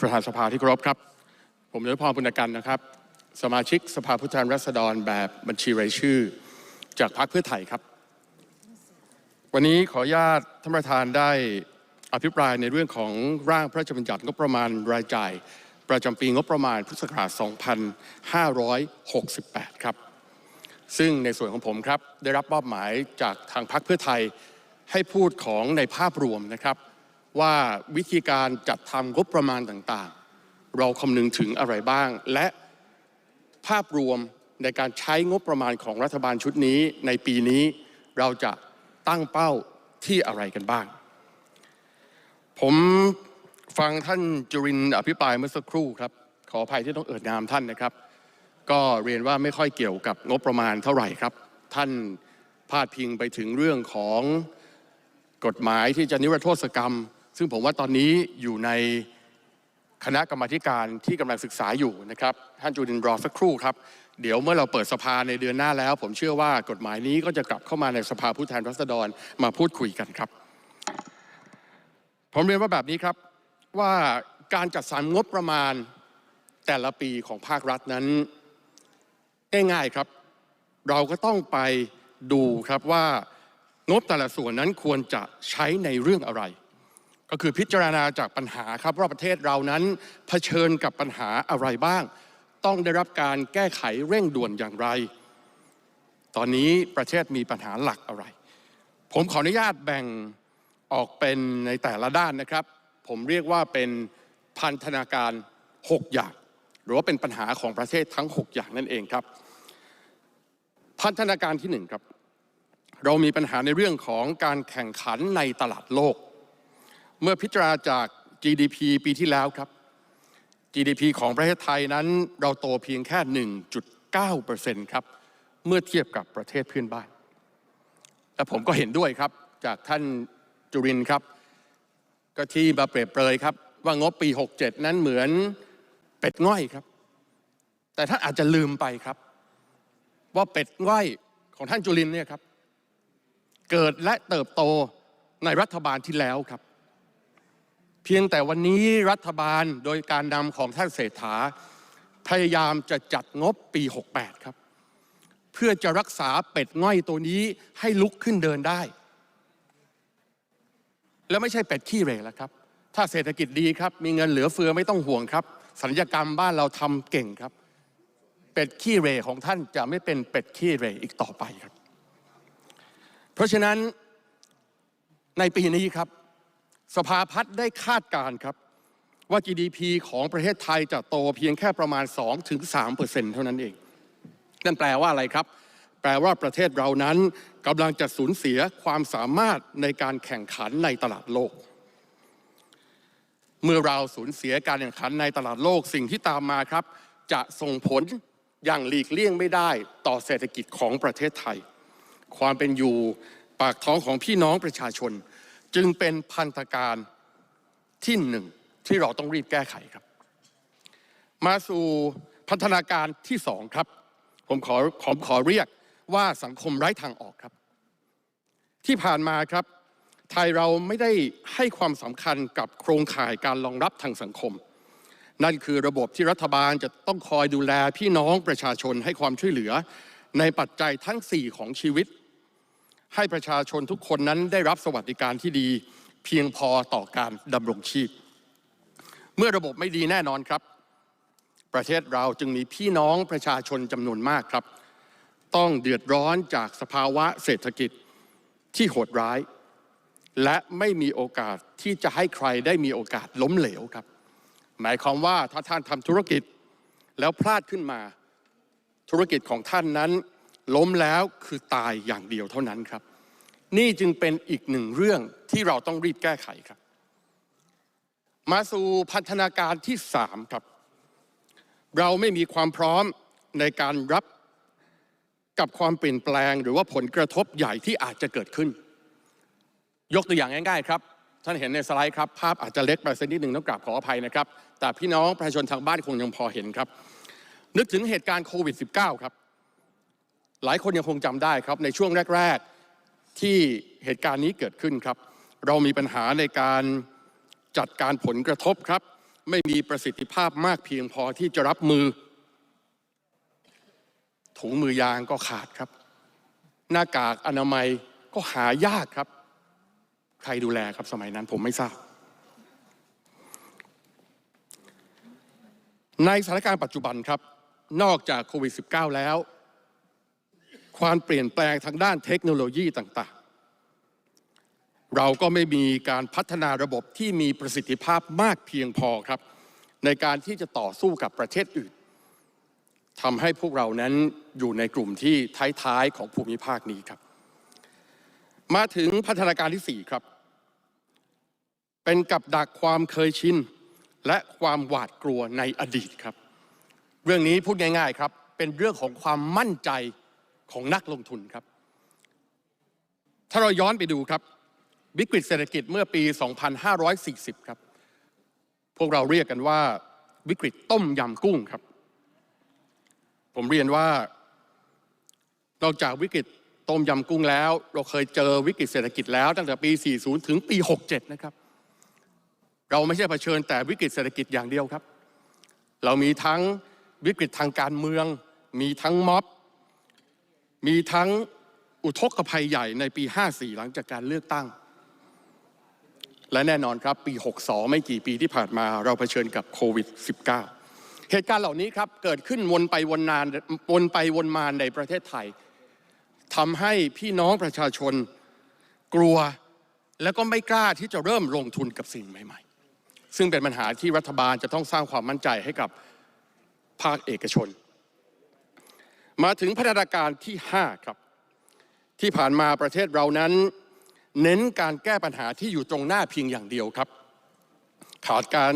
ประธานสภาที่เคารพครับ ผมยศพรปุณกันนะครับ สมาชิกสภาผู้แทนราษฎรแบบบัญชีรายชื่อ จากพรรคเพื่อไทยครับ วันนี้ขออนุญาตท่านประธานได้อภิปรายในเรื่องของร่างพระราชบัญญัติงบประมาณรายจ่าย ประจำปีงบประมาณพุทธศักราช 2568 ครับ ซึ่งในส่วนของผมครับได้รับมอบหมายจากทางพรรคเพื่อไทยให้พูดของในภาพรวมนะครับ ว่าวิธีการจัดทำงบประมาณต่างๆ เราคำนึงถึงอะไรบ้าง และภาพรวมในการใช้งบประมาณของรัฐบาลชุดนี้ในปีนี้เราจะตั้งเป้าที่อะไรกันบ้าง ผมฟังท่านจุรินอภิปรายเมื่อสักครู่ครับ ขออภัยที่ต้องเอ่ยนามท่านนะครับ ก็เรียนว่าไม่ค่อยเกี่ยวกับงบประมาณเท่าไหร่ครับ ท่านพาดพิงไปถึงเรื่องของกฎหมายที่จะนิรโทษกรรม ซึ่งผมว่าตอนนี้อยู่ในคณะกรรมาธิการที่กำลังศึกษาอยู่นะครับ ท่านจุรินรอสักครู่ครับ เดี๋ยวเมื่อเราเปิดสภาในเดือนหน้าแล้ว ผมเชื่อว่ากฎหมายนี้ก็จะกลับเข้ามาในสภาผู้แทนราษฎรมาพูดคุยกันครับ ผมเรียนว่าแบบนี้ครับว่าการจัดสรรงบประมาณแต่ละปีของภาครัฐนั้นง่ายๆครับ เราก็ต้องไปดูครับว่างบแต่ละส่วนนั้นควรจะใช้ในเรื่องอะไร ก็คือพิจารณาจากปัญหาครับว่าประเทศเรานั้นเผชิญกับปัญหาอะไรบ้าง ต้องได้รับการแก้ไขเร่งด่วนอย่างไร ตอนนี้ประเทศมีปัญหาหลักอะไร ผมขออนุญาตแบ่งออกเป็นในแต่ละด้านนะครับ ผมเรียกว่าเป็นพันธนาการ 6 อย่าง หรือว่าเป็นปัญหาของประเทศทั้ง 6 อย่างนั่นเองครับ พันธนาการที่หนึ่งครับเรามีปัญหาในเรื่องของการแข่งขันในตลาดโลก เมื่อพิจารณาจาก GDP ปีที่แล้วครับ GDP ของประเทศไทยนั้นเราโตเพียงแค่ 1.9%ครับ เมื่อเทียบกับประเทศเพื่อนบ้าน และผมก็เห็นด้วยครับจากท่านจุรินครับ ก็ที่มาเปรียบเปรยครับ ว่างบปี 67 นั้นเหมือนเป็ดง่อยครับ แต่ท่านอาจจะลืมไปครับ ว่าเป็ดง่อยของท่านจุรินเนี่ยครับ เกิดและเติบโตในรัฐบาลที่แล้วครับ พียงแต่วันนี้รัฐบาลโดยการนำของท่านเศรษฐา พยายามจะจัดงบปี 68 ครับ เพื่อจะรักษาเป็ดง่อยตัวนี้ให้ลุกขึ้นเดินได้ แล้วไม่ใช่เป็ดขี้เหร่แล้วครับ ถ้าเศรษฐกิจดีครับ มีเงินเหลือเฟือไม่ต้องห่วงครับ สัญญกรรมบ้านเราทำเก่งครับ เป็ดขี้เหร่ของท่านจะไม่เป็นเป็ดขี้เหร่อีกต่อไปครับ เพราะฉะนั้นในปีนี้ครับ สภาพัฒน์ได้คาดการณ์ครับว่า GDP ของประเทศไทยจะโตเพียงแค่ประมาณ 2-3%เท่านั้นเอง นั่นแปลว่าอะไรครับ แปลว่าประเทศเรานั้นกำลังจะสูญเสียความสามารถในการแข่งขันในตลาดโลก เมื่อเราสูญเสียการแข่งขันในตลาดโลกสิ่งที่ตามมาครับ จะส่งผลอย่างหลีกเลี่ยงไม่ได้ต่อเศรษฐกิจของประเทศไทย ความเป็นอยู่ปากท้องของพี่น้องประชาชน จึงเป็นพันธการที่หนึ่งที่เราต้องรีบแก้ไขครับ มาสู่พันธนาการที่สองครับ ผมขอขอขอเรียกว่าสังคมไร้ทางออกครับ ที่ผ่านมาครับ ไทยเราไม่ได้ให้ความสำคัญกับโครงข่ายการรองรับทางสังคม นั่นคือระบบที่รัฐบาลจะต้องคอยดูแลพี่น้องประชาชนให้ความช่วยเหลือ ในปัจจัยทั้ง 4 ของชีวิต ให้ประชาชนทุกคนนั้นได้รับสวัสดิการที่ดีเพียงพอต่อการดำรงชีพ เมื่อระบบไม่ดีแน่นอนครับ ประเทศเราจึงมีพี่น้องประชาชนจำนวนมากครับ ต้องเดือดร้อนจากสภาวะเศรษฐกิจที่โหดร้าย และไม่มีโอกาสที่จะให้ใครได้มีโอกาสล้มเหลวครับ หมายความว่าถ้าท่านทำธุรกิจแล้วพลาดขึ้นมา ธุรกิจของท่านนั้น ล้มแล้วคือตายอย่างเดียวเท่านั้นครับ นี่จึงเป็นอีกหนึ่งเรื่องที่เราต้องรีบแก้ไขครับ มาสู่พัฒนาการที่สามครับ เราไม่มีความพร้อมในการรับกับความเปลี่ยนแปลง หรือว่าผลกระทบใหญ่ที่อาจจะเกิดขึ้น ยกตัวอย่างง่าย ๆ ครับท่านเห็นในสไลด์ครับ ภาพอาจจะเล็กไปสักนิดหนึ่งต้องกราบขออภัยนะครับ แต่พี่น้องประชาชนทางบ้านคงยังพอเห็นครับ นึกถึงเหตุการณ์โควิด -19 ครับ หลายคนยังคงจำได้ครับในช่วงแรก ๆที่เหตุการณ์นี้เกิดขึ้นครับ เรามีปัญหาในการจัดการผลกระทบครับ ไม่มีประสิทธิภาพมากเพียงพอที่จะรับมือ ถุงมือยางก็ขาดครับ หน้ากากอนามัยก็หายากครับ ใครดูแลครับสมัยนั้นผมไม่ทราบ ในสถานการณ์ปัจจุบันครับ นอกจากโควิด -19 แล้ว ความเปลี่ยนแปลงทางด้านเทคโนโลยีต่างๆ เราก็ไม่มีการพัฒนาระบบที่มีประสิทธิภาพมากเพียงพอครับ ในการที่จะต่อสู้กับประเทศอื่นทำให้พวกเรานั้นอยู่ในกลุ่มที่ท้ายๆของภูมิภาคนี้ครับ มาถึงพัฒนาการที่ 4 ครับ เป็นกับดักความเคยชินและความหวาดกลัวในอดีตครับ เรื่องนี้พูดง่าย ๆครับ เป็นเรื่องของความมั่นใจ ของนักลงทุนครับ ถ้าเราย้อนไปดูครับ วิกฤตเศรษฐกิจเมื่อปี 2540 ครับ พวกเราเรียกกันว่าวิกฤตต้มยำกุ้งครับ ผมเรียนว่านอกจากวิกฤตต้มยำกุ้งแล้ว เราเคยเจอวิกฤตเศรษฐกิจแล้วตั้งแต่ปี 40 ถึงปี 67 นะครับ เราไม่ใช่เผชิญแต่วิกฤตเศรษฐกิจอย่างเดียวครับ เรามีทั้งวิกฤตทางการเมือง มีทั้งม็อบ มีทั้งอุทกภัยใหญ่ในปี 54 หลังจากการเลือกตั้ง และแน่นอนครับปี 62 ไม่กี่ปีที่ผ่านมาเราเผชิญกับโควิด -19 เหตุการณ์เหล่านี้ครับเกิดขึ้นวนไปวนนานวนไปวนมาในประเทศไทยทำให้พี่น้องประชาชนกลัวแล้วก็ไม่กล้าที่จะเริ่มลงทุนกับสิ่งใหม่ๆ ซึ่งเป็นปัญหาที่รัฐบาลจะต้องสร้างความมั่นใจให้กับภาคเอกชน มาถึงพัฒนาการที่ 5 ครับ ที่ผ่านมาประเทศเรานั้น เน้นการแก้ปัญหาที่อยู่ตรงหน้าเพียงอย่างเดียวครับ ขาดการ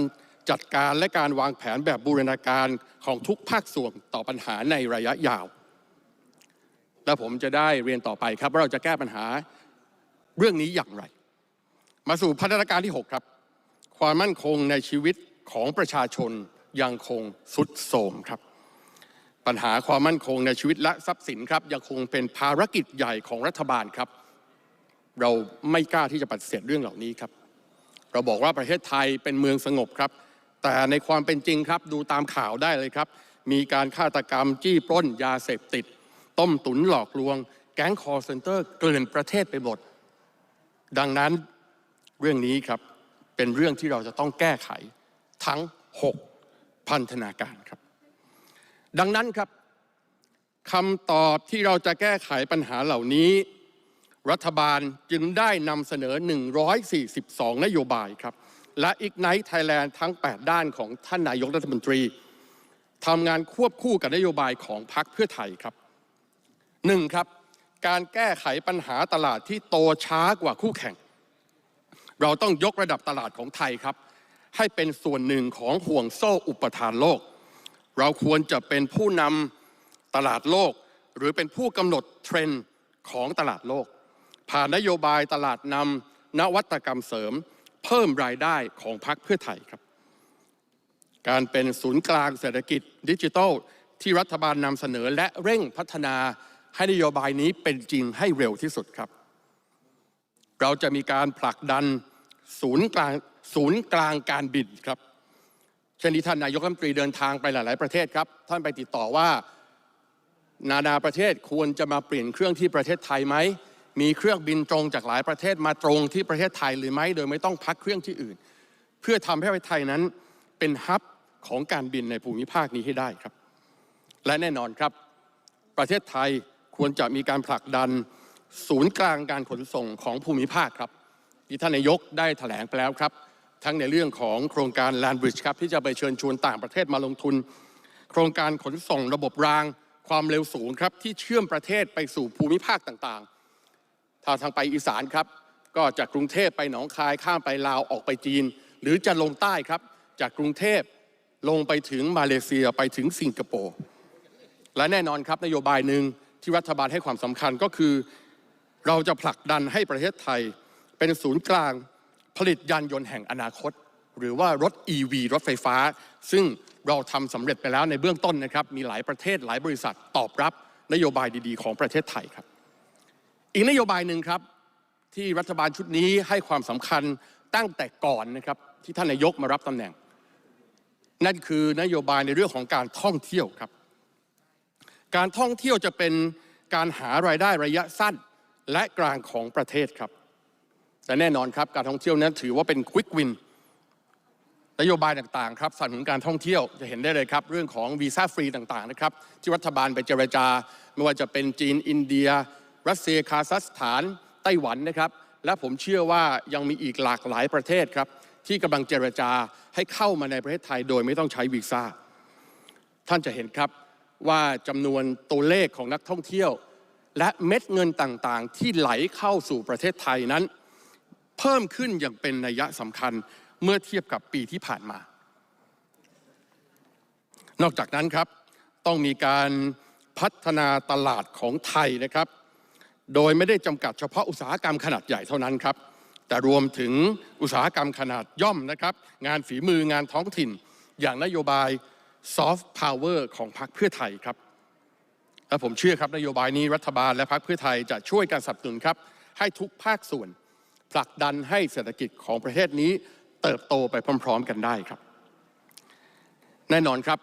จัดการและการวางแผนแบบบูรณาการของทุกภาคส่วนต่อปัญหาในระยะยาว และผมจะได้เรียนต่อไปครับว่าเราจะแก้ปัญหาเรื่องนี้อย่างไร มาสู่พัฒนาการที่ 6 ครับ ความมั่นคงในชีวิตของประชาชนยังคงสุดโทมครับ ปัญหาความมั่นคงในชีวิตและทรัพย์สินครับยังคงเป็นภารกิจใหญ่ของรัฐบาลครับ เราไม่กล้าที่จะปฏิเสธเรื่องเหล่านี้ครับ เราบอกว่าประเทศไทยเป็นเมืองสงบครับ แต่ในความเป็นจริงครับดูตามข่าวได้เลยครับ มีการฆาตกรรมจี้ปล้นยาเสพติด ต้มตุ๋นหลอกลวง แก๊งคอร์เซนเตอร์เกลื่อนประเทศไปหมดดังนั้นเรื่องนี้ครับเป็นเรื่องที่เราจะต้องแก้ไขทั้ง 6 พันธนาการครับ ดังนั้นครับคำตอบที่เราจะแก้ไขปัญหาเหล่านี้ รัฐบาลจึงได้นำเสนอ 142 นโยบายครับ และอีกไนท์ไทยแลนด์ทั้ง 8 ด้านของท่านนายกรัฐมนตรีทำงานควบคู่กับนโยบายของพรรคเพื่อไทยครับหนึ่งครับ การแก้ไขปัญหาตลาดที่โตช้ากว่าคู่แข่ง เราต้องยกระดับตลาดของไทยครับ ให้เป็นส่วนหนึ่งของห่วงโซ่อุปทานโลก เราควรจะเป็นผู้นำตลาดโลก หรือเป็นผู้กำหนดเทรนด์ของตลาดโลก ผ่านนโยบายตลาดนำนวัตกรรมเสริม เพิ่มรายได้ของพรรคเพื่อไทยครับ การเป็นศูนย์กลางเศรษฐกิจดิจิทัลที่รัฐบาลนำเสนอและเร่งพัฒนาให้นโยบายนี้เป็นจริงให้เร็วที่สุดครับ เราจะมีการผลักดันศูนย์กลางศูนย์กลางการบินครับ ช่นที่ท่านนายกรัฐมนตรีเดินทางไปหลาย ๆ ประเทศครับ ท่านไปติดต่อว่า นานาประเทศควรจะมาเปลี่ยนเครื่องที่ประเทศไทยไหมมีเครื่องบินตรงจากหลายประเทศมาตรงที่ประเทศไทยหรือไม่โดยไม่ต้องพักเครื่องที่อื่น เพื่อทำให้ประเทศไทยนั้นเป็นฮับของการบินในภูมิภาคนี้ให้ได้ครับ และแน่นอนครับ ประเทศไทยควรจะมีการผลักดันศูนย์กลางการขนส่งของภูมิภาคครับที่ท่านนายกได้ถแถลงไปแล้วครับ ทั้งในเรื่องของโครงการ Land Bridge ครับที่จะไปเชิญชวนต่างประเทศมาลงทุน โครงการขนส่งระบบรางความเร็วสูงครับที่เชื่อมประเทศไปสู่ภูมิภาคต่างๆ ถ้าทางไปอีสานครับ ก็จากกรุงเทพไปหนองคายข้ามไปลาวออกไปจีน หรือจะลงใต้ครับ จากกรุงเทพลงไปถึงมาเลเซียไปถึงสิงคโปร์และแน่นอนครับนโยบายหนึ่งที่รัฐบาลให้ความสำคัญก็คือ เราจะผลักดันให้ประเทศไทยเป็นศูนย์กลาง ผลิตยานยนต์แห่งอนาคต หรือว่ารถ EV รถไฟฟ้า ซึ่งเราทำสำเร็จไปแล้วในเบื้องต้นนะครับ มีหลายประเทศหลายบริษัทตอบรับนโยบายดีๆ ของประเทศไทยครับ อีกนโยบายหนึ่งครับที่รัฐบาลชุดนี้ให้ความสำคัญตั้งแต่ก่อนนะครับที่ท่านนายกมารับตำแหน่ง นั่นคือนโยบายในเรื่องของการท่องเที่ยวครับ การท่องเที่ยวจะเป็นการหารายได้ระยะสั้นและกลางของประเทศครับ แต่แน่นอนครับการท่องเที่ยวนั้นถือว่าเป็นควิกวินนโยบายต่างๆครับสนับสนุนการท่องเที่ยวจะเห็นได้เลยครับ เรื่องของวีซ่าฟรีต่างๆนะครับที่รัฐบาลไปเจรจา ไม่ว่าจะเป็นจีนอินเดีย รัสเซียคาซัคสถานไต้หวันนะครับ และผมเชื่อว่ายังมีอีกหลากหลายประเทศครับ ที่กำลังเจรจาให้เข้ามาในประเทศไทยโดยไม่ต้องใช้วีซ่าท่านจะเห็นครับว่าจำนวนตัวเลขของนักท่องเที่ยว และเม็ดเงินต่างๆ ที่ไหลเข้าสู่ประเทศไทยนั้น เพิ่มขึ้นอย่างเป็นนัยสำคัญเมื่อเทียบกับปีที่ผ่านมา นอกจากนั้นครับต้องมีการพัฒนาตลาดของไทยนะครับ โดยไม่ได้จำกัดเฉพาะอุตสาหกรรมขนาดใหญ่เท่านั้นครับ แต่รวมถึงอุตสาหกรรมขนาดย่อมนะครับ งานฝีมืองานท้องถิ่น อย่างนโยบายซอฟต์พาวเวอร์ของพรรคเพื่อไทยครับ และผมเชื่อครับนโยบายนี้รัฐบาลและพรรคเพื่อไทยจะช่วยการสนับสนุนครับ ให้ทุกภาคส่วน ผลักดันให้เศรษฐกิจของประเทศนี้เติบโตไปพร้อม ๆ กันได้ครับ แน่นอนครับ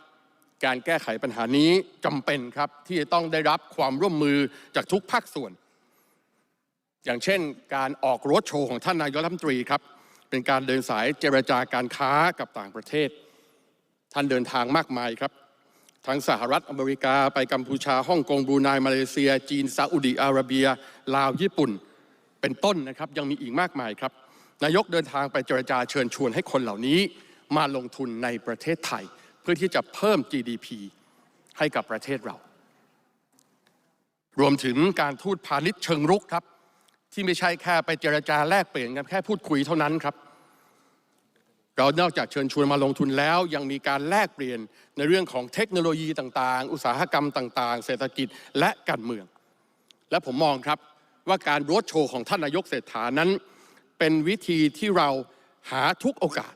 การแก้ไขปัญหานี้จำเป็นครับที่จะต้องได้รับความร่วมมือจากทุกภาคส่วน อย่างเช่น การออกรถโชว์ของท่านนายกรัฐมนตรีครับเป็นการเดินสายเจรจาการค้ากับต่างประเทศ ท่านเดินทางมากมายครับ ทั้งสหรัฐอเมริกาไปกัมพูชาฮ่องกงบรูไนมาเลเซีย จีนซาอุดิอาระเบีย ลาวญี่ปุ่น เป็นต้นนะครับยังมีอีกมากมายครับ นายกเดินทางไปเจรจาเชิญชวนให้คนเหล่านี้มาลงทุนในประเทศไทย เพื่อที่จะเพิ่ม GDP ให้กับประเทศเรา รวมถึงการทูตพาณิชย์เชิงรุกครับ ที่ไม่ใช่แค่ไปเจรจาแลกเปลี่ยนกันแค่พูดคุยเท่านั้นครับ เรานอกจากเชิญชวนมาลงทุนแล้ว ยังมีการแลกเปลี่ยนในเรื่องของเทคโนโลยีต่างๆ อุตสาหกรรมต่าง ๆ เศรษฐกิจและการเมือง และผมมองครับ ว่าการรถโชว์ของท่านนายกเศรษฐานั้น เป็นวิธีที่เราหาทุกโอกาส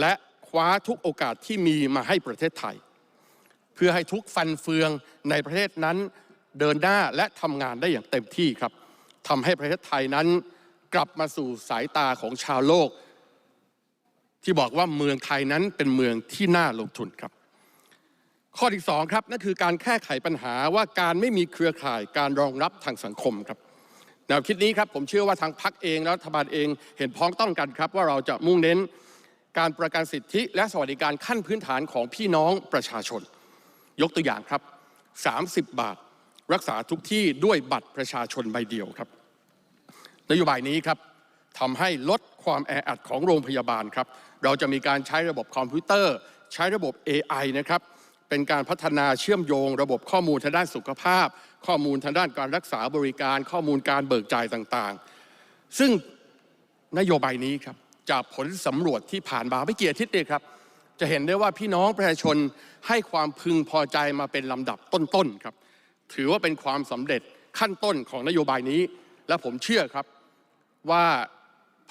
และคว้าทุกโอกาสที่มีมาให้ประเทศไทย เพื่อให้ทุกฟันเฟืองในประเทศนั้นเดินหน้าและทำงานได้อย่างเต็มที่ครับทำให้ประเทศไทยนั้น กลับมาสู่สายตาของชาวโลก ที่บอกว่าเมืองไทยนั้นเป็นเมืองที่น่าลงทุนครับ ข้อที่สองครับนั่นคือการแก้ไขปัญหาว่าการไม่มีเครือข่ายการรองรับทางสังคมครับ แนวคิดนี้ครับผมเชื่อว่าทางพรรคเองและรัฐบาลเองเห็นพ้องต้องกันครับ ว่าเราจะมุ่งเน้นการประกันสิทธิและสวัสดิการขั้นพื้นฐานของพี่น้องประชาชน ยกตัวอย่างครับ 30 บาท รักษาทุกที่ด้วยบัตรประชาชนใบเดียวครับ นโยบายนี้ครับทำให้ลดความแออัดของโรงพยาบาลครับ เราจะมีการใช้ระบบคอมพิวเตอร์ ใช้ระบบ AI นะครับ เป็นการพัฒนาเชื่อมโยง ระบบข้อมูลทางด้านสุขภาพ ข้อมูลทางด้านการรักษาบริการ ข้อมูลการเบิกจ่ายต่างๆ ซึ่งนโยบายนี้ครับจากผลสำรวจที่ผ่านมาไม่กี่อาทิตย์เองครับ จะเห็นได้ว่าพี่น้องประชาชนให้ความพึงพอใจมาเป็นลำดับต้นๆครับ ถือว่าเป็นความสำเร็จขั้นต้นของนโยบายนี้ และผมเชื่อครับว่า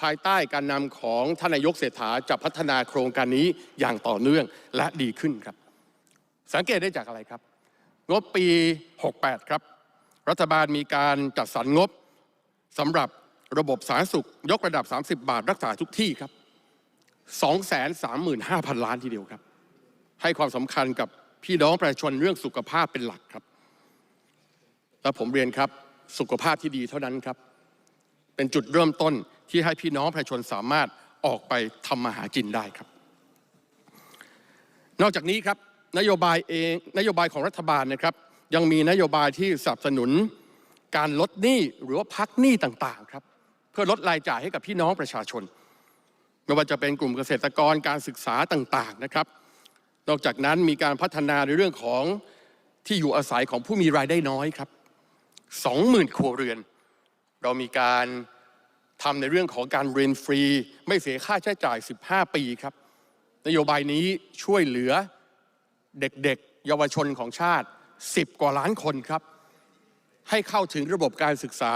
ภายใต้การนำของท่านนายกเศรษฐาจะพัฒนาโครงการนี้อย่างต่อเนื่องและดีขึ้นครับ สังเกตได้จากอะไรครับ งบปี 68 ครับ รัฐบาลมีการจัดสรรงบสำหรับระบบสาธารณสุข ยกระดับ 30 บาทรักษาทุกที่ครับ 235,000 ล้านทีเดียวครับ ให้ความสำคัญกับพี่น้องประชาชนเรื่องสุขภาพเป็นหลักครับ และผมเรียนครับสุขภาพที่ดีเท่านั้นครับ เป็นจุดเริ่มต้นที่ให้พี่น้องประชาชนสามารถออกไปทำมาหากินได้ครับ นอกจากนี้ครับ นโยบายเองนโยบายของรัฐบาลนะครับ ยังมีนโยบายที่สนับสนุนการลดหนี้หรือว่าพักหนี้ต่างๆครับเพื่อลดรายจ่ายให้กับพี่น้องประชาชน ไม่ว่าจะเป็นกลุ่มเกษตรกรการศึกษาต่างๆนะครับ นอกจากนั้นมีการพัฒนาในเรื่องของที่อยู่อาศัยของผู้มีรายได้น้อยครับ20,000ครัวเรือน เรามีการทำในเรื่องของการเรียนฟรี ไม่เสียค่าใช้จ่าย 15 ปีครับ นโยบายนี้ช่วยเหลือ เด็กๆ เยาวชนของชาติ 10 กว่าล้านคนครับ ให้เข้าถึงระบบการศึกษา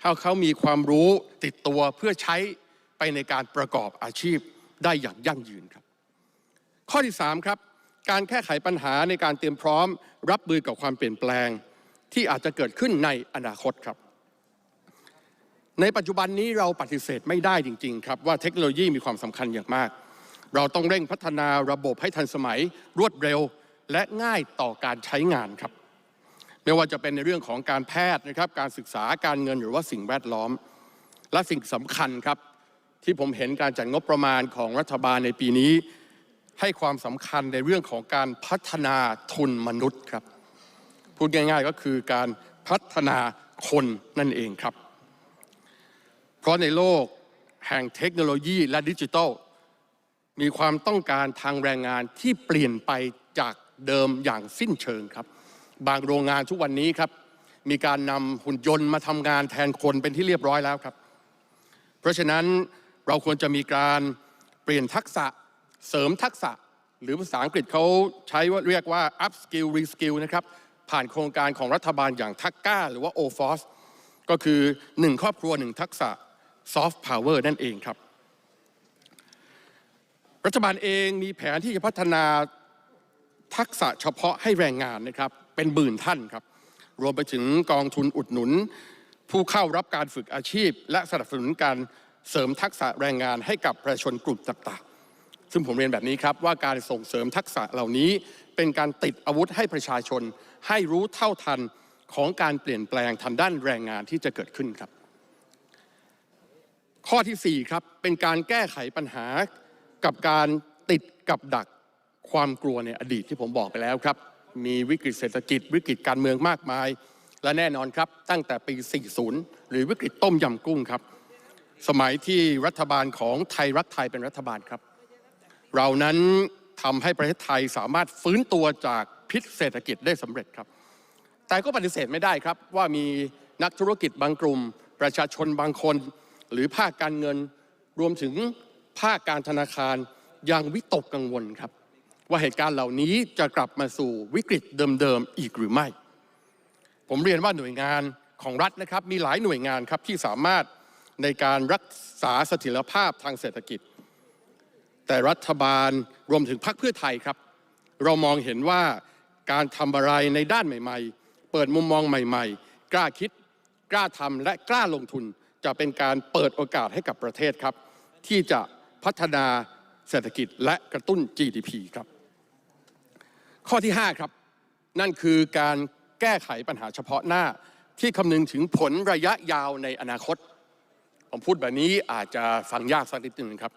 ให้เขามีความรู้ติดตัวเพื่อใช้ไปในการประกอบอาชีพได้อย่างยั่งยืนครับ ข้อที่ 3 ครับ การแก้ไขปัญหาในการเตรียมพร้อม รับมือกับความเปลี่ยนแปลงที่อาจจะเกิดขึ้นในอนาคตครับ ในปัจจุบันนี้เราปฏิเสธไม่ได้จริง ๆ ครับว่าเทคโนโลยีมีความสำคัญอย่างมาก เราต้องเร่งพัฒนาระบบให้ทันสมัยรวดเร็วและง่ายต่อการใช้งานครับ ไม่ว่าจะเป็นในเรื่องของการแพทย์นะครับ การศึกษาการเงินหรือว่าสิ่งแวดล้อม และสิ่งสำคัญครับ ที่ผมเห็นการจัดงบประมาณของรัฐบาลในปีนี้ ให้ความสำคัญในเรื่องของการพัฒนาทุนมนุษย์ครับ พูดง่ายๆก็คือการพัฒนาคนนั่นเองครับ เพราะในโลกแห่งเทคโนโลยีและดิจิทัล มีความต้องการทางแรงงานที่เปลี่ยนไปจากเดิมอย่างสิ้นเชิงครับ บางโรงงานทุกวันนี้ครับ มีการนำหุ่นยนต์มาทำงานแทนคนเป็นที่เรียบร้อยแล้วครับ เพราะฉะนั้นเราควรจะมีการเปลี่ยนทักษะเสริมทักษะ หรือภาษาอังกฤษเขาใช้ว่าเรียกว่า up skill re skill นะครับผ่านโครงการของรัฐบาลอย่างทักก้าหรือว่า OFOS ก็คือ 1 ครอบครัว 1 ทักษะ soft power นั่นเองครับ รัฐบาลเองมีแผนที่จะพัฒนาทักษะเฉพาะให้แรงงานนะครับเป็นหมื่นท่านครับ รวมไปถึงกองทุนอุดหนุน ผู้เข้ารับการฝึกอาชีพ และสนับสนุนการเสริมทักษะแรงงานให้กับประชาชนกลุ่มต่างๆ ซึ่งผมเรียนแบบนี้ครับว่าการส่งเสริมทักษะเหล่านี้ เป็นการติดอาวุธให้ประชาชน ให้รู้เท่าทันของการเปลี่ยนแปลงทางด้านแรงงานที่จะเกิดขึ้นครับ ข้อที่ 4 ครับ เป็นการแก้ไขปัญหา กับการติดกับดักความกลัวในอดีตที่ผมบอกไปแล้วครับ มีวิกฤตเศรษฐกิจวิกฤตการเมืองมากมาย และแน่นอนครับ ตั้งแต่ปี 40 หรือวิกฤตต้มยำกุ้งครับ สมัยที่รัฐบาลของไทยรักไทยเป็นรัฐบาลครับ เรานั้นทำให้ประเทศไทยสามารถฟื้นตัวจากพิษเศรษฐกิจได้สำเร็จครับ แต่ก็ปฏิเสธไม่ได้ครับว่ามีนักธุรกิจบางกลุ่ม ประชาชนบางคน หรือภาคการเงินรวมถึง ภาคการธนาคารยังวิตกกังวลครับ ว่าเหตุการณ์เหล่านี้จะกลับมาสู่วิกฤตเดิมๆอีกหรือไม่ ผมเรียนว่าหน่วยงานของรัฐนะครับมีหลายหน่วยงานครับที่สามารถในการรักษาเสถียรภาพทางเศรษฐกิจ แต่รัฐบาลรวมถึงพรรคเพื่อไทยครับ เรามองเห็นว่าการทำอะไรในด้านใหม่ ๆ เปิดมุมมองใหม่ ๆ กล้าคิด กล้าทำและกล้าลงทุนจะเป็นการเปิดโอกาสให้กับประเทศครับ ที่จะ พัฒนาเศรษฐกิจและกระตุ้น GDP ครับ ข้อที่ 5 ครับ นั่นคือการแก้ไขปัญหาเฉพาะหน้าที่คำนึงถึงผลระยะยาวในอนาคต ผมพูดแบบนี้อาจจะฟังยากสักนิดหนึ่งครับ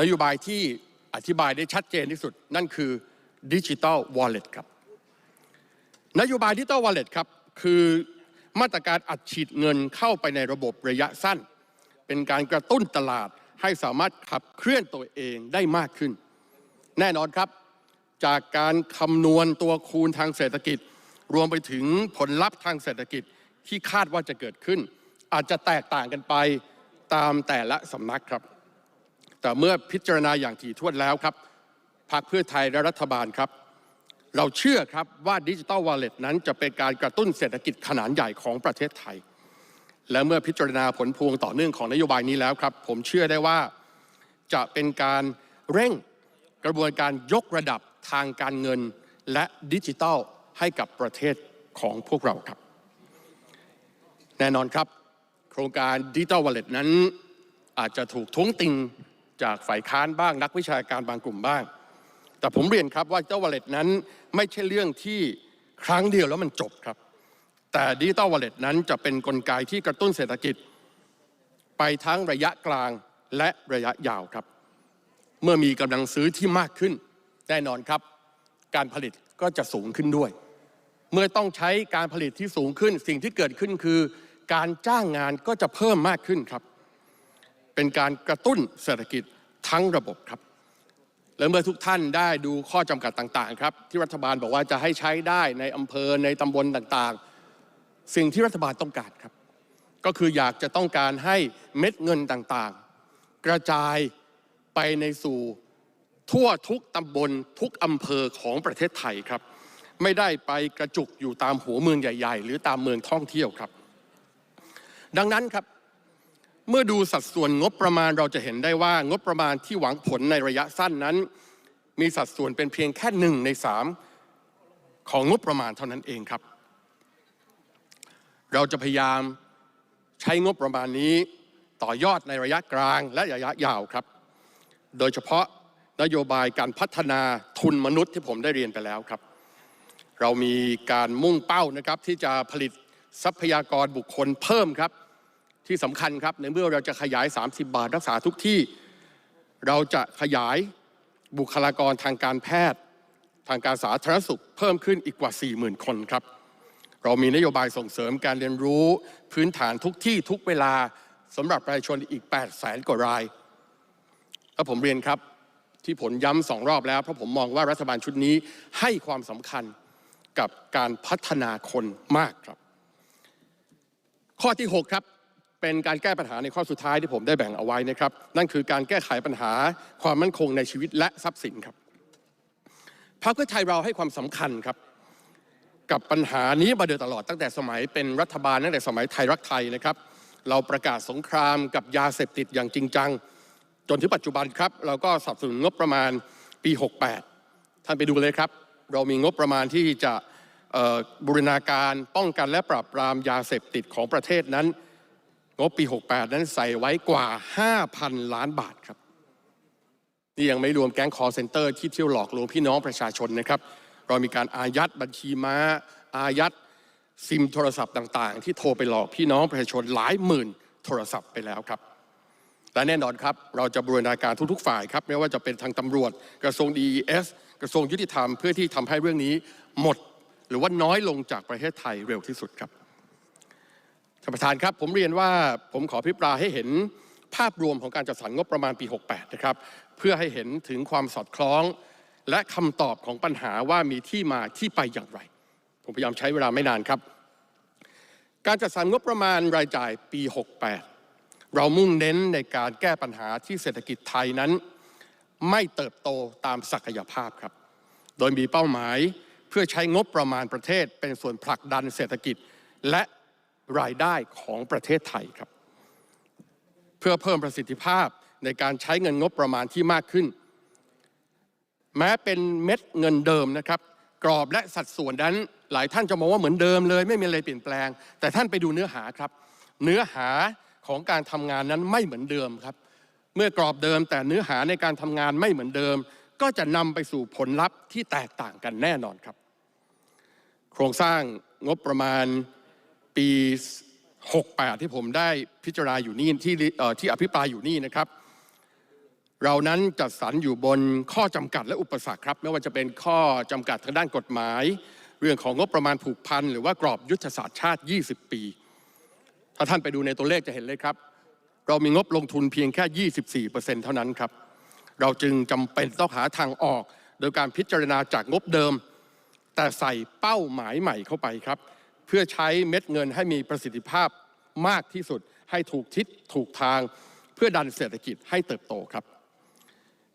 นโยบายที่อธิบายได้ชัดเจนที่สุด นั่นคือดิจิ t a ลวอลเล็ตครับ นโยบายดิจิ t a ลวอลเล็ตครับ คือมาตรการอัดฉีดเงินเข้าไปในระบบระยะสั้น เป็นการกระตุ้นตลาด ให้สามารถขับเคลื่อนตัวเองได้มากขึ้น แน่นอนครับ จากการคำนวณตัวคูณทางเศรษฐกิจ รวมไปถึงผลลัพธ์ทางเศรษฐกิจที่คาดว่าจะเกิดขึ้น อาจจะแตกต่างกันไปตามแต่ละสำนักครับ แต่เมื่อพิจารณาอย่างถี่ถ้วนแล้วครับพรรคเพื่อไทยและรัฐบาลครับ เราเชื่อครับว่าดิจิ t a ลวอลเล็ตนั้นจะเป็นการกระตุ้นเศรษฐกิจขนาดใหญ่ของประเทศไทย และเมื่อพิจารณาผลพวงต่อเนื่องของนโยบายนี้แล้วครับ ผมเชื่อได้ว่าจะเป็นการเร่งกระบวนการยกระดับทางการเงินและดิจิทัลให้กับประเทศของพวกเราครับ แน่นอนครับ โครงการดิจิทัลวอลเล็ตนั้น อาจจะถูกท้วงติงจากฝ่ายค้านบ้างนักวิชาการบางกลุ่มบ้าง แต่ผมเรียนครับว่าเจ้าวอลเล็ตนั้นไม่ใช่เรื่องที่ครั้งเดียวแล้วมันจบครับ แต่ดิจิตอลวอลเล็ตนั้นจะเป็นนกลไกที่กระตุ้นเศรษฐกิจ ไปทั้งระยะกลางและระยะยาวครับ เมื่อมีกำลังซื้อที่มากขึ้น แน่นอนครับ การผลิตก็จะสูงขึ้นด้วย เมื่อต้องใช้การผลิตที่สูงขึ้น สิ่งที่เกิดขึ้นคือ การจ้างงานก็จะเพิ่มมากขึ้นครับ เป็นการกระตุ้นเศรษฐกิจทั้งระบบครับและเมื่อทุกท่านได้ดูข้อจำกัดต่างๆครับที่รัฐบาลบอกว่าจะให้ใช้ได้ในอำเภอในตำบลต่างๆ สิ่งที่รัฐบาลต้องการครับ ก็คืออยากจะต้องการให้เม็ดเงินต่างๆ กระจายไปในสู่ทั่วทุกตำบลทุกอำเภอของประเทศไทยครับ ไม่ได้ไปกระจุกอยู่ตามหัวเมืองใหญ่ ๆ หรือตามเมืองท่องเที่ยวครับ ดังนั้นครับเมื่อดูสัดส่วนงบประมาณเราจะเห็นได้ว่างบประมาณที่หวังผลในระยะสั้นนั้น มีสัดส่วนเป็นเพียงแค่หนึ่งในสามของงบประมาณเท่านั้นเองครับ เราจะพยายามใช้งบประมาณนี้ต่อยอดในระยะกลางและระยะยาวครับ โดยเฉพาะนโยบายการพัฒนาทุนมนุษย์ที่ผมได้เรียนไปแล้วครับ เรามีการมุ่งเป้านะครับที่จะผลิตทรัพยากรบุคคลเพิ่มครับ ที่สำคัญครับในเมื่อเราจะขยาย 30 บาทรักษาทุกที่ เราจะขยายบุคลากรทางการแพทย์ ทางการสาธารณสุขเพิ่มขึ้นอีกกว่า 40,000 คนครับ เรามีนโยบายส่งเสริมการเรียนรู้พื้นฐานทุกที่ทุกเวลาสำหรับประชาชนอีก 8 0 0แสนกว่าราย แล้วผมเรียนครับที่ผลย้ำสองรอบแล้ว เพราะผมมองว่ารัฐบาลชุดนี้ให้ความสำคัญกับการพัฒนาคนมากครับ ข้อที่ 6 ครับเป็นการแก้ปัญหาในข้อสุดท้ายที่ผมได้แบ่งเอาไว้นะครับ นั่นคือการแก้ไขปัญหาความมั่นคงในชีวิตและทรัพย์สินครับพรรคเพื่อไทยเราให้ความสำคัญครับ กับปัญหานี้มาโดยตลอดตั้งแต่สมัยเป็นรัฐบาลตั้งแต่สมัยไทยรักไทยนะครับ เราประกาศสงครามกับยาเสพติดอย่างจริงจัง จนถึงปัจจุบันครับ เราก็สนับสนุนงบประมาณปี 68 ท่านไปดูเลยครับ เรามีงบประมาณที่จะบูรณาการป้องกันและปราบปรามยาเสพติดของประเทศนั้น งบปี 68 นั้นใส่ไว้กว่า 5,000 ล้านบาทครับนี่ยังไม่รวมแก๊งคอร์เซนเตอร์ที่เที่ยวหลอกลวงพี่น้องประชาชนนะครับ เรามีการอายัดบัญชีม้า อายัดซิมโทรศัพท์ต่างๆ ที่โทรไปหลอกพี่น้องประชาชนหลายหมื่นโทรศัพท์ไปแล้วครับและแน่นอนครับ เราจะบูรณาการทุกๆฝ่ายครับ ไม่ว่าจะเป็นทางตำรวจ กระทรวง DES กระทรวงยุติธรรมเพื่อที่ทำให้เรื่องนี้หมด หรือว่าน้อยลงจากประเทศไทยเร็วที่สุดครับท่านประธานครับ ผมเรียนว่าผมขอพิปรายให้เห็นภาพรวมของการจัดสรรงบประมาณปี 68 นะครับ เพื่อให้เห็นถึงความสอดคล้อง และคำตอบของปัญหาว่ามีที่มาที่ไปอย่างไร ผมพยายามใช้เวลาไม่นานครับ การจัดสรรงบประมาณรายจ่ายปี 68 เรามุ่งเน้นในการแก้ปัญหาที่เศรษฐกิจไทยนั้น ไม่เติบโตตามศักยภาพครับ โดยมีเป้าหมายเพื่อใช้งบประมาณประเทศเป็นส่วนผลักดันเศรษฐกิจและรายได้ของประเทศไทยครับ เพื่อเพิ่มประสิทธิภาพในการใช้เงินงบประมาณที่มากขึ้น แม้เป็นเม็ดเงินเดิมนะครับกรอบและสัดส่วนนั้น หลายท่านจะมองว่าเหมือนเดิมเลย ไม่มีอะไรเปลี่ยนแปลง แต่ท่านไปดูเนื้อหาครับ เนื้อหาของการทำงานนั้นไม่เหมือนเดิมครับ เมื่อกรอบเดิมแต่เนื้อหาในการทำงานไม่เหมือนเดิม ก็จะนำไปสู่ผลลัพธ์ที่แตกต่างกันแน่นอนครับ โครงสร้างงบประมาณปี 68 ที่ผมได้พิจารณาอยู่นี่ที่ที่อภิปรายอยู่นี่นะครับ เรานั้นจัดสรรอยู่บนข้อจำกัดและอุปสรรคครับ ไม่ว่าจะเป็นข้อจำกัดทางด้านกฎหมาย เรื่องของงบประมาณผูกพันหรือว่ากรอบยุทธศาสตร์ชาติ 20 ปี ถ้าท่านไปดูในตัวเลขจะเห็นเลยครับ เรามีงบลงทุนเพียงแค่ 24%เท่านั้นครับ เราจึงจำเป็นต้องหาทางออก โดยการพิจารณาจากงบเดิม แต่ใส่เป้าหมายใหม่เข้าไปครับ เพื่อใช้เม็ดเงินให้มีประสิทธิภาพมากที่สุด ให้ถูกทิศถูกทาง เพื่อดันเศรษฐกิจให้เติบโตครับ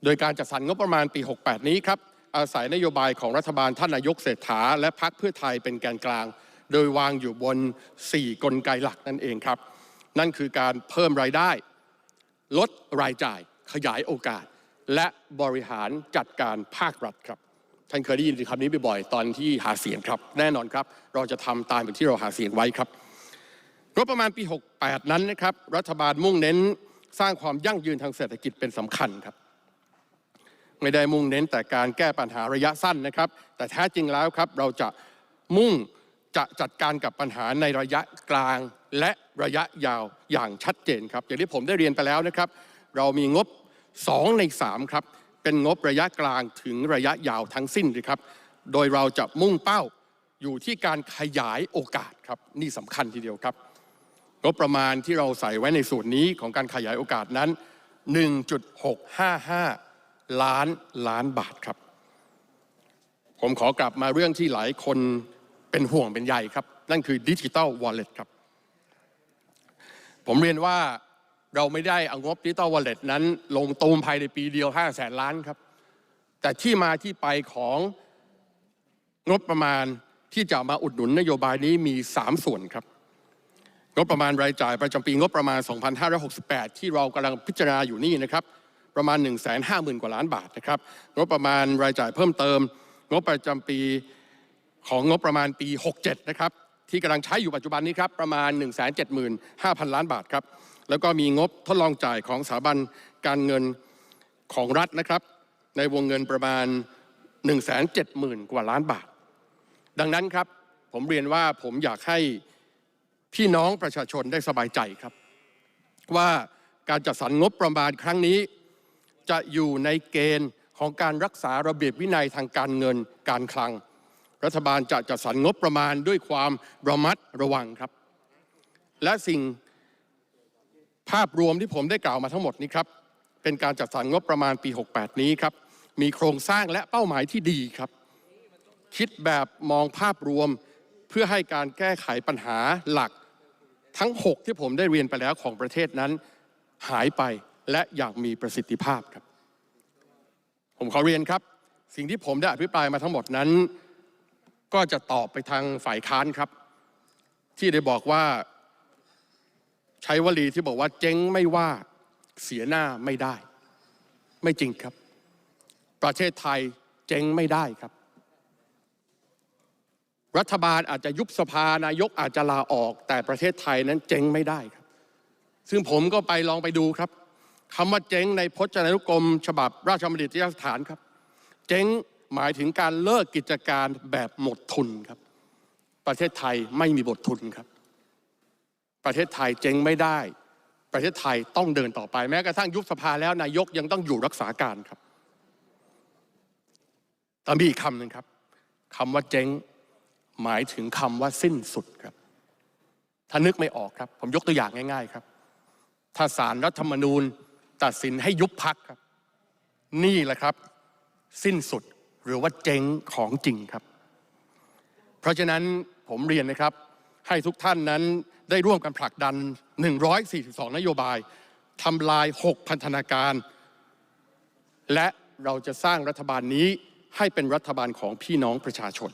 โดยการจัดสรรงบประมาณปี 68 นี้ครับอาศัยนโยบายของรัฐบาลท่านนายกเศรษฐา และพรรคเพื่อไทยเป็นแกนกลาง โดยวางอยู่บน 4 กลไกหลักนั่นเองครับ นั่นคือการเพิ่มรายได้ ลดรายจ่าย ขยายโอกาส และบริหารจัดการภาครัฐครับท่านเคยได้ยินคำนี้บ่อยๆตอนที่หาเสียงครับ แน่นอนครับ เราจะทำตามอย่างที่เราหาเสียงไว้ครับงบประมาณปี 68 นั้นนะครับรัฐบาลมุ่งเน้นสร้างความยั่งยืนทางเศรษฐกิจเป็นสำคัญครับ ไม่ได้มุ่งเน้นแต่การแก้ปัญหาระยะสั้นนะครับ แต่แท้จริงแล้วครับเราจะมุ่งจะจัดการกับปัญหาในระยะกลางและระยะยาวอย่างชัดเจนครับ อย่างที่ผมได้เรียนไปแล้วนะครับ เรามีงบ 2 ใน 3 ครับ เป็นงบระยะกลางถึงระยะยาวทั้งสิ้นเลยครับ โดยเราจะมุ่งเป้าอยู่ที่การขยายโอกาสครับ นี่สำคัญทีเดียวครับ งบประมาณที่เราใส่ไว้ในส่วนนี้ของการขยายโอกาสนั้น 1.655 ล้านล้านบาทครับ ผมขอกลับมาเรื่องที่หลายคนเป็นห่วงเป็นใยครับ นั่นคือดิจิ t a ลวอลเล็ตครับ ผมเรียนว่าเราไม่ได้เอางบดิจิ t a ลวอลเล็ตนั้น ลงตูมภายในปีเดียว 5 แสนล้านครับ แต่ที่มาที่ไปของงบประมาณที่จะมาอุดหนุนนโยบายนี้มี 3 ส่วนครับ งบประมาณรายจ่ายประจำปีงบประมาณ 2568 ที่เรากำลังพิจารณาอยู่นี่นะครับ ประมาณ 1 5 0 0 0 0 กว่าล้านบาทนะครับ งบประมาณรายจ่ายเพิ่มเติม งบประจำปีของงบประมาณปี 67 นะครับ ที่กำลังใช้อยู่ปัจจุบันนี้ครับ ประมาณ 175,000 ล้านบาทครับ แล้วก็มีงบทดลองจ่ายของสถาบันการเงินของรัฐนะครับ ในวงเงินประมาณ 170,000 กว่าล้านบาท ดังนั้นครับผมเรียนว่าผมอยากให้พี่น้องประชาชนได้สบายใจครับ ว่าการจัดสรรงบประมาณครั้งนี้ จะอยู่ในเกณฑ์ของการรักษาระเบียบวินัยทางการเงินการคลัง รัฐบาลจะจัดสรรงบประมาณด้วยความระมัดระวังครับ และสิ่งภาพรวมที่ผมได้กล่าวมาทั้งหมดนี้ครับ เป็นการจัดสรรงบประมาณปี 68 นี้ครับ มีโครงสร้างและเป้าหมายที่ดีครับ คิดแบบมองภาพรวมเพื่อให้การแก้ไขปัญหาหลักทั้ง 6 ที่ผมได้เรียนไปแล้วของประเทศนั้นหายไป และอย่างมีประสิทธิภาพครับ ผมขอเรียนครับ สิ่งที่ผมได้อภิปรายมาทั้งหมดนั้น ก็จะตอบไปทางฝ่ายค้านครับ ที่ได้บอกว่า ใช้วลีที่บอกว่าเจ๊งไม่ว่าเสียหน้าไม่ได้ ไม่จริงครับ ประเทศไทยเจ๊งไม่ได้ครับ รัฐบาลอาจจะยุบสภานายกอาจจะลาออก แต่ประเทศไทยนั้นเจ๊งไม่ได้ครับ ซึ่งผมก็ไปลองไปดูครับ คำว่าเจ๊งในพจนานุกรม ฉบับราชบัณฑิตยสถานครับ เจ๊งหมายถึงการเลิกกิจการแบบหมดทุนครับ ประเทศไทยไม่มีบททุนครับ ประเทศไทยเจ๊งไม่ได้ ประเทศไทยต้องเดินต่อไปแม้กระทั่งยุบสภาแล้วนายกยังต้องอยู่รักษาการครับแต่มีอีกคำหนึ่งครับคำว่าเจ๊งหมายถึงคำว่าสิ้นสุดครับ ถ้านึกไม่ออกครับ ผมยกตัวอย่างง่าย ๆครับ ถ้าสารรัฐธรรมนูญ ตัดสินให้ยุบพักครับ นี่แหละครับ สิ้นสุดหรือว่าเจ๊งของจริงครับ เพราะฉะนั้นผมเรียนนะครับ ให้ทุกท่านนั้นได้ร่วมกันผลักดัน 142 นโยบายทำลาย 6 พันธนาการ และเราจะสร้างรัฐบาลนี้ให้เป็นรัฐบาลของพี่น้องประชาชน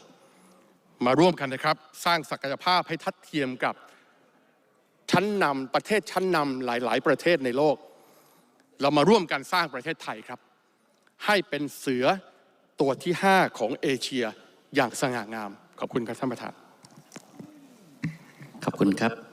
มาร่วมกันนะครับ สร้างศักยภาพให้ทัดเทียมกับชั้นนำประเทศชั้นนำหลาย ๆ ประเทศในโลก เรามาร่วมกันสร้างประเทศไทยครับ ให้เป็นเสือตัวที่ 5 ของเอเชียอย่างสง่างาม ขอบคุณครับท่านประธาน ขอบคุณครับ